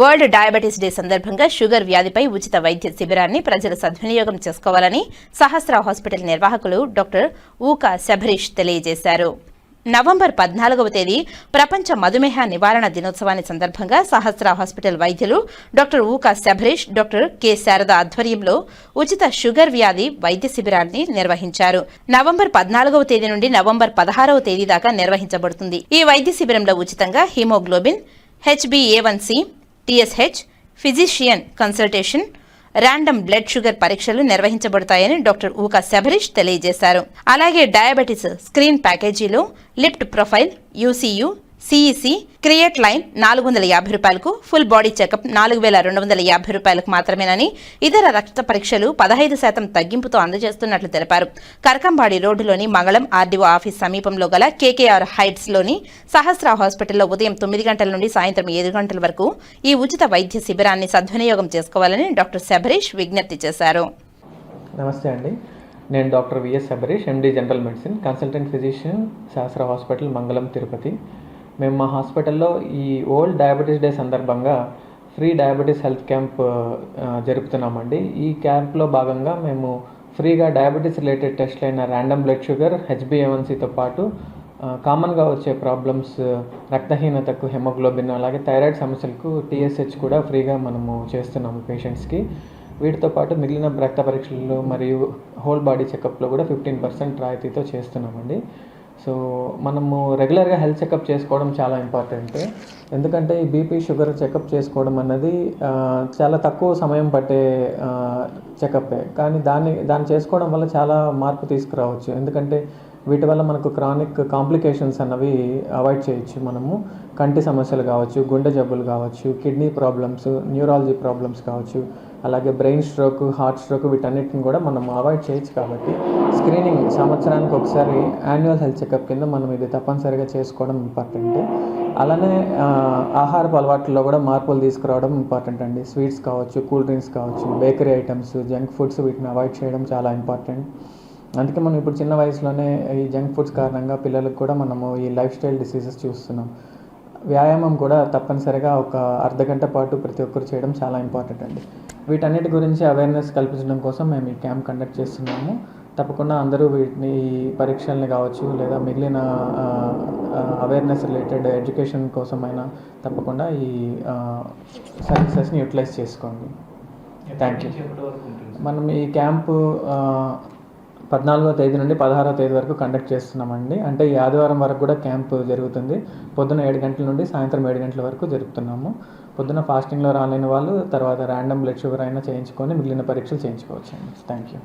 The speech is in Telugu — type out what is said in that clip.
వరల్డ్ డయాబెటీస్ డే సందర్భంగా షుగర్ వ్యాధిపై ఉచిత వైద్య శిబిరాన్ని ప్రజలు సద్వినియోగం చేసుకోవాలని సహస్ర హాస్పిటల్ నిర్వాహకులు డాక్టర్ ఊకా శబరీష్ తెలియజేశారు. నవంబర్ పద్నాలుగవ తేదీ ప్రపంచ మధుమేహ నివారణ దినోత్సవాన్ని సందర్భంగా సహస్ర హాస్పిటల్ వైద్యులు doctor Ooka Sabarish doctor K Sharada ఆధ్వర్యంలో ఉచిత షుగర్ వ్యాధి వైద్య శిబిరాన్ని నిర్వహించారు. నవంబర్ పద్నాలుగవ తేదీ నుండి నవంబర్ పదహారవ తేదీ దాకా నిర్వహించబడుతుంది. ఈ వైద్య శిబిరంలో ఉచితంగా haemoglobin H B A one C TSH physician consultation random blood sugar పరీక్షలు నిర్వహించబడతాయని డాక్టర్ ఊకా శబరీష్ తెలియజేశారు. అలాగే డయాబెటిస్ స్క్రీన్ ప్యాకేజీలో lipid profile యూసీయూ CEC creatinine నాలుగు వందల యాభై రూపాయలకు ఫుల్ బాడీ చెకప్ నాలుగు వేల రెండు వందల యాభై రూపాయలకు మాత్రమేనని ఇతర రక్త పరీక్షలు పదహైదు శాతం తగ్గింపుతో అందజేస్తున్నట్లు తెలిపారు. కరకంబాడి రోడ్డులోని మంగళం ఆర్డీఓ ఆఫీస్ సమీపంలో గల కేకేఆర్ హైట్స్లోని సహస్ర హాస్పిటల్లో ఉదయం తొమ్మిది గంటల నుండి సాయంత్రం ఏడు గంటల వరకు ఈ ఉచిత వైద్య శిబిరాన్ని సద్వినియోగం చేసుకోవాలని డాక్టర్ శబరీష్ విజ్ఞప్తి చేశారు. నమస్తే అండి. నేను doctor V S Sabarish MD general medicine consultant physician Sastra hospital Mangalam Tirupati. మేము మా హాస్పిటల్లో ఈ ఓల్డ్ డయాబెటీస్ డే సందర్భంగా ఫ్రీ డయాబెటీస్ హెల్త్ క్యాంప్ జరుపుతున్నామండి. ఈ క్యాంప్లో భాగంగా మేము ఫ్రీగా డయాబెటీస్ రిలేటెడ్ టెస్ట్లు అయిన ర్యాండమ్ బ్లడ్ షుగర్ హెచ్బిఏవన్సీతో పాటు కామన్గా వచ్చే ప్రాబ్లమ్స్ రక్తహీనతకు హెమోగ్లోబిన్ అలాగే థైరాయిడ్ సమస్యలకు టీఎస్హెచ్ కూడా ఫ్రీగా మనము చేస్తున్నాము పేషెంట్స్కి. వీటితో పాటు మిగిలిన రక్త పరీక్షలు మరియు హోల్ బాడీ చెకప్లో కూడా ఫిఫ్టీన్ పర్సెంట్ రాయితీతో చేస్తున్నామండి. సో మనము రెగ్యులర్గా హెల్త్ చెకప్ చేసుకోవడం చాలా ఇంపార్టెంట్ ఎందుకంటే ఈ బీపీ షుగర్ చెకప్ చేసుకోవడం అన్నది చాలా తక్కువ సమయం పట్టే చెకప్పే కానీ దాన్ని దాన్ని చేసుకోవడం వల్ల చాలా మార్పు తీసుకురావచ్చు. ఎందుకంటే వీటి వల్ల మనకు క్రానిక్ కాంప్లికేషన్స్ అన్నవి అవాయిడ్ చేయొచ్చు మనము. కంటి సమస్యలు కావచ్చు గుండె జబ్బులు కావచ్చు కిడ్నీ ప్రాబ్లమ్స్ న్యూరాలజీ ప్రాబ్లమ్స్ కావచ్చు అలాగే బ్రెయిన్ స్ట్రోక్ హార్ట్ స్ట్రోక్ వీటన్నిటిని కూడా మనం అవాయిడ్ చేయొచ్చు కాబట్టి స్క్రీనింగ్ సంవత్సరానికి ఒకసారి యాన్యువల్ హెల్త్ చెకప్ కింద మనం ఇది తప్పనిసరిగా చేసుకోవడం ఇంపార్టెంట్ అలానే ఆహారపు అలవాట్లలో కూడా మార్పులు తీసుకురావడం ఇంపార్టెంట్ అండి. స్వీట్స్ కావచ్చు కూల్ డ్రింక్స్ కావచ్చు బేకరీ ఐటమ్స్ జంక్ ఫుడ్స్ వీటిని అవాయిడ్ చేయడం చాలా ఇంపార్టెంట్ అందుకే మనం ఇప్పుడు చిన్న వయసులోనే ఈ జంక్ ఫుడ్స్ కారణంగా పిల్లలకు కూడా మనము ఈ లైఫ్ స్టైల్ డిసీజెస్ చూస్తున్నాం. వ్యాయామం కూడా తప్పనిసరిగా ఒక అర్ధ గంట పాటు ప్రతి ఒక్కరు చేయడం చాలా ఇంపార్టెంట్ అండి. వీటన్నిటి గురించి అవేర్నెస్ కల్పించడం కోసం మేము ఈ క్యాంప్ కండక్ట్ చేస్తున్నాము. తప్పకుండా అందరూ వీటిని ఈ పరీక్షల్ని కావచ్చు లేదా మిగిలిన అవేర్నెస్ రిలేటెడ్ ఎడ్యుకేషన్ కోసమైనా తప్పకుండా ఈ సర్వీసెస్ని యూటిలైజ్ చేసుకోండి. థ్యాంక్ యూ మనం ఈ క్యాంపు పద్నాలుగో తేదీ నుండి పదహారో తేదీ వరకు కండక్ట్ చేస్తున్నామండి. అంటే ఈ ఆదివారం వరకు కూడా క్యాంప్ జరుగుతుంది. పొద్దున ఏడు గంటల నుండి సాయంత్రం ఏడు గంటల వరకు జరుపుతున్నాము. పొద్దున ఫాస్టింగ్లో రాలేని వాళ్ళు తర్వాత ర్యాండమ్ బ్లడ్ షుగర్ అయినా చేయించుకొని మిగిలిన పరీక్షలు చేయించుకోవచ్చు అండి థ్యాంక్ యూ